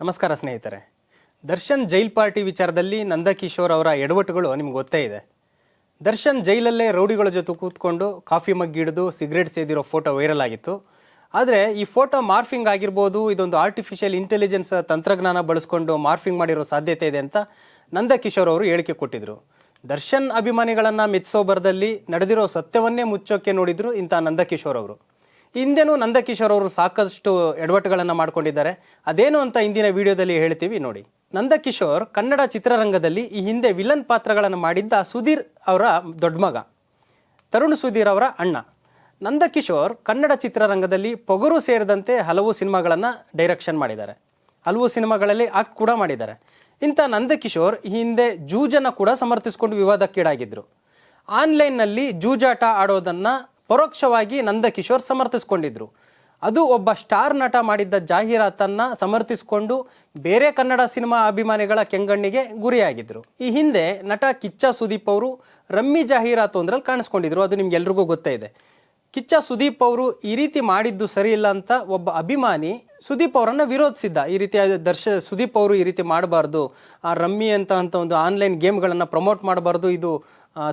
ನಮಸ್ಕಾರ ಸ್ನೇಹಿತರೆ. Darshan jail party ವಿಚಾರದಲ್ಲಿ ನಂದಕಿಶೋರ್ ಅವರ ಎಡವಟ್ಟುಗಳು ನಿಮ್ಗೆ ಗೊತ್ತೇ ಇದೆ. ದರ್ಶನ್ ಜೈಲಲ್ಲೇ ರೌಡಿಗಳ ಜೊತೆ ಕೂತ್ಕೊಂಡು ಕಾಫಿ ಮಗ್ ಹಿಡಿದು ಸಿಗರೇಟ್ ಸೇದಿರೋ ಫೋಟೋ ವೈರಲ್ ಆಗಿತ್ತು. ಆದರೆ ಈ ಫೋಟೋ ಮಾರ್ಫಿಂಗ್ ಆಗಿರ್ಬೋದು, ಇದೊಂದು ಆರ್ಟಿಫಿಷಿಯಲ್ ಇಂಟೆಲಿಜೆನ್ಸ್ ತಂತ್ರಜ್ಞಾನ ಬಳಸ್ಕೊಂಡು ಮಾರ್ಫಿಂಗ್ ಮಾಡಿರೋ ಸಾಧ್ಯತೆ ಇದೆ ಅಂತ ನಂದಕಿಶೋರ್ ಅವರು ಹೇಳಿಕೆ ಕೊಟ್ಟಿದ್ರು. ದರ್ಶನ್ ಅಭಿಮಾನಿಗಳನ್ನು ಮೆಚ್ಚಿಸೋ ಬರದಲ್ಲಿ ನಡೆದಿರೋ ಸತ್ಯವನ್ನೇ ಮುಚ್ಚೋಕೆ ನೋಡಿದ್ರು ಇಂಥ ನಂದಕಿಶೋರ್ ಅವರು. ಹಿಂದೆನೂ ನಂದಕಿಶೋರ್ ಅವರು ಸಾಕಷ್ಟು ಎಡವಟ್ಟುಗಳನ್ನು ಮಾಡ್ಕೊಂಡಿದ್ದಾರೆ. ಅದೇನು ಅಂತ ಇಂದಿನ ವಿಡಿಯೋದಲ್ಲಿ ಹೇಳ್ತೀವಿ ನೋಡಿ. ನಂದಕಿಶೋರ್ ಕನ್ನಡ ಚಿತ್ರರಂಗದಲ್ಲಿ ಈ ಹಿಂದೆ ವಿಲನ್ ಪಾತ್ರಗಳನ್ನು ಮಾಡಿದ್ದ ಸುಧೀರ್ ಅವರ ದೊಡ್ಡ ಮಗ. ತರುಣ್ ಸುಧೀರ್ ಅವರ ಅಣ್ಣ. ನಂದಕಿಶೋರ್ ಕನ್ನಡ ಚಿತ್ರರಂಗದಲ್ಲಿ ಪೊಗರು ಸೇರಿದಂತೆ ಹಲವು ಸಿನಿಮಾಗಳನ್ನು ಡೈರೆಕ್ಷನ್ ಮಾಡಿದ್ದಾರೆ. ಹಲವು ಸಿನಿಮಾಗಳಲ್ಲಿ ಆಕ್ಟ್ ಕೂಡ ಮಾಡಿದ್ದಾರೆ. ಇಂಥ ನಂದಕಿಶೋರ್ ಈ ಹಿಂದೆ ಜೂಜನ್ನು ಕೂಡ ಸಮರ್ಥಿಸಿಕೊಂಡು ವಿವಾದಕ್ಕೀಡಾಗಿದ್ದರು ಆನ್ಲೈನ್ನಲ್ಲಿ ಜೂಜಾಟ ಆಡೋದನ್ನು ಪರೋಕ್ಷವಾಗಿ ನಂದಕಿಶೋರ್ ಸಮರ್ಥಿಸ್ಕೊಂಡಿದ್ರು. ಅದು ಒಬ್ಬ ಸ್ಟಾರ್ ನಟ ಮಾಡಿದ್ದ ಜಾಹೀರಾತನ್ನ ಸಮರ್ಥಿಸಿಕೊಂಡು ಬೇರೆ ಕನ್ನಡ ಸಿನಿಮಾ ಅಭಿಮಾನಿಗಳ ಕೆಂಗಣ್ಣಿಗೆ ಗುರಿಯಾಗಿದ್ರು. ಈ ಹಿಂದೆ ನಟ ಕಿಚ್ಚ ಸುದೀಪ್ ಅವರು ರಮ್ಮಿ ಜಾಹೀರಾತು ಅಂದ್ರಲ್ಲಿ ಕಾಣಿಸ್ಕೊಂಡಿದ್ರು. ಅದು ನಿಮ್ಗೆಲ್ರಿಗೂ ಗೊತ್ತೇ ಇದೆ. ಕಿಚ್ಚ ಸುದೀಪ್ ಅವರು ಈ ರೀತಿ ಮಾಡಿದ್ದು ಸರಿ ಇಲ್ಲ ಅಂತ ಒಬ್ಬ ಅಭಿಮಾನಿ ಸುದೀಪ್ ಅವರನ್ನು ವಿರೋಧಿಸಿದ್ದ. ಈ ರೀತಿ ದರ್ಶ ಸುದೀಪ್ ಅವರು ಈ ರೀತಿ ಮಾಡಬಾರ್ದು. ಆ ರಮ್ಮಿ ಅಂತ ಅಂತ ಒಂದು ಆನ್ಲೈನ್ ಗೇಮ್ಗಳನ್ನು ಪ್ರಮೋಟ್ ಮಾಡಬಾರ್ದು. ಇದು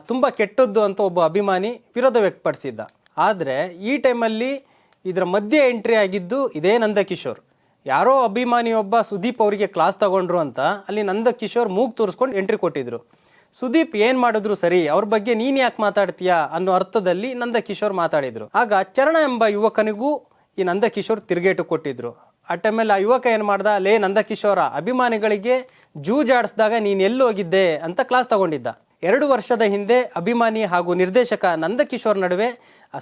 ತುಂಬ ಕೆಟ್ಟದ್ದು ಅಂತ ಒಬ್ಬ ಅಭಿಮಾನಿ ವಿರೋಧ ವ್ಯಕ್ತಪಡಿಸಿದ್ದ. ಆದರೆ ಈ ಟೈಮಲ್ಲಿ ಇದರ ಮಧ್ಯೆ ಎಂಟ್ರಿ ಆಗಿದ್ದು ಇದೇ ನಂದಕಿಶೋರ್. ಯಾರೋ ಅಭಿಮಾನಿಯೊಬ್ಬ ಸುದೀಪ್ ಅವರಿಗೆ ಕ್ಲಾಸ್ ತಗೊಂಡ್ರು ಅಂತ ಅಲ್ಲಿ ನಂದಕಿಶೋರ್ ಮೂಗ್ ತೋರಿಸ್ಕೊಂಡು ಎಂಟ್ರಿ ಕೊಟ್ಟಿದ್ರು. ಸುದೀಪ್ ಏನು ಮಾಡಿದ್ರು ಸರಿ, ಅವ್ರ ಬಗ್ಗೆ ನೀನು ಯಾಕೆ ಮಾತಾಡ್ತೀಯಾ ಅನ್ನೋ ಅರ್ಥದಲ್ಲಿ ನಂದಕಿಶೋರ್ ಮಾತಾಡಿದ್ರು. ಆಗ ಚರಣ ಎಂಬ ಯುವಕನಿಗೂ ಈ ನಂದಕಿಶೋರ್ ತಿರುಗೇಟು ಕೊಟ್ಟಿದ್ರು. ಆ ಟೈಮಲ್ಲಿ ಆ ಯುವಕ ಏನು ಮಾಡ್ದ, ಲೇ ನಂದಕಿಶೋರ, ಅಭಿಮಾನಿಗಳಿಗೆ ಜೂಜಾಡಿಸಿದಾಗ ನೀನು ಎಲ್ಲೋಗಿದ್ದೆ ಅಂತ ಕ್ಲಾಸ್ ತಗೊಂಡಿದ್ದ. ಎರಡು ವರ್ಷದ ಹಿಂದೆ ಅಭಿಮಾನಿ ಹಾಗೂ ನಿರ್ದೇಶಕ ನಂದಕಿಶೋರ್ ನಡುವೆ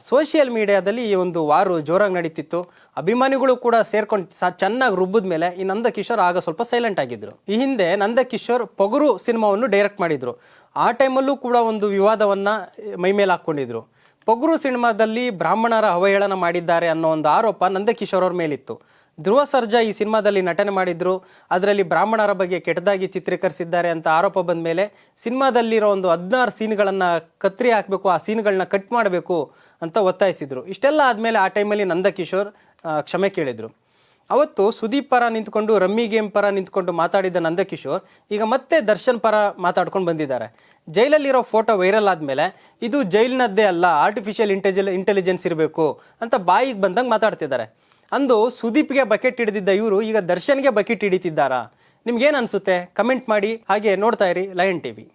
ಸೋಷಿಯಲ್ ಮೀಡಿಯಾದಲ್ಲಿ ಈ ಒಂದು ವಾರು ಜೋರಾಗಿ ನಡೀತಿತ್ತು. ಅಭಿಮಾನಿಗಳು ಕೂಡ ಸೇರ್ಕೊಂಡು ಚೆನ್ನಾಗಿ ರುಬ್ಬಿದ ಮೇಲೆ ಈ ನಂದಕಿಶೋರ್ ಆಗ ಸ್ವಲ್ಪ ಸೈಲೆಂಟ್ ಆಗಿದ್ರು. ಈ ಹಿಂದೆ ನಂದಕಿಶೋರ್ ಪೊಗರು ಸಿನಿಮಾವನ್ನು ಡೈರೆಕ್ಟ್ ಮಾಡಿದ್ರು. ಆ ಟೈಮಲ್ಲೂ ಕೂಡ ಒಂದು ವಿವಾದವನ್ನ ಮೈಮೇಲೆ ಹಾಕ್ಕೊಂಡಿದ್ರು. ಪೊಗರು ಸಿನಿಮಾದಲ್ಲಿ ಬ್ರಾಹ್ಮಣರ ಅವಹೇಳನ ಮಾಡಿದ್ದಾರೆ ಅನ್ನೋ ಒಂದು ಆರೋಪ ನಂದಕಿಶೋರ್ ಅವ್ರ ಮೇಲಿತ್ತು. ಧ್ರುವ ಸರ್ಜಾ ಈ ಸಿನಿಮಾದಲ್ಲಿ ನಟನೆ ಮಾಡಿದ್ರು. ಅದರಲ್ಲಿ ಬ್ರಾಹ್ಮಣರ ಬಗ್ಗೆ ಕೆಟ್ಟದಾಗಿ ಚಿತ್ರೀಕರಿಸಿದ್ದಾರೆ ಅಂತ ಆರೋಪ ಬಂದ ಮೇಲೆ ಸಿನಿಮಾದಲ್ಲಿರೋ ಒಂದು ಹದಿನಾರು ಸೀನ್ಗಳನ್ನು ಕತ್ರಿ ಹಾಕಬೇಕು, ಆ ಸೀನ್ಗಳನ್ನ ಕಟ್ ಮಾಡಬೇಕು ಅಂತ ಒತ್ತಾಯಿಸಿದ್ರು. ಇಷ್ಟೆಲ್ಲ ಆದಮೇಲೆ ಆ ಟೈಮಲ್ಲಿ ನಂದಕಿಶೋರ್ ಕ್ಷಮೆ ಕೇಳಿದ್ರು. ಅವತ್ತು ಸುದೀಪ್ ಪರ ನಿಂತ್ಕೊಂಡು, ರಮ್ಮಿ ಗೇಮ್ ಪರ ನಿಂತ್ಕೊಂಡು ಮಾತಾಡಿದ್ದ ನಂದಕಿಶೋರ್ ಈಗ ಮತ್ತೆ ದರ್ಶನ್ ಪರ ಮಾತಾಡ್ಕೊಂಡು ಬಂದಿದ್ದಾರೆ. ಜೈಲಲ್ಲಿರೋ ಫೋಟೋ ವೈರಲ್ ಆದಮೇಲೆ ಇದು ಜೈಲಿನದ್ದೇ ಅಲ್ಲ ಆರ್ಟಿಫಿಷಿಯಲ್ ಇಂಟೆಲಿಜೆನ್ಸ್ ಇರಬೇಕು ಅಂತ ಬಾಯಿಗೆ ಬಂದಂಗೆ ಮಾತಾಡ್ತಿದ್ದಾರೆ. ಅಂದು ಸುದೀಪ್ಗೆ ಬಕೆಟ್ ಹಿಡಿದಿದ್ದ ಇವರು ಈಗ ದರ್ಶನ್ಗೆ ಬಕೆಟ್ ಹಿಡಿತಿದ್ದಾರಾ? ನಿಮ್ಗೇನು ಅನಿಸುತ್ತೆ? ಕಮೆಂಟ್ ಮಾಡಿ, ಹಾಗೆ ನೋಡ್ತಾ ಇರಿ ಲಯನ್ ಟಿವಿ.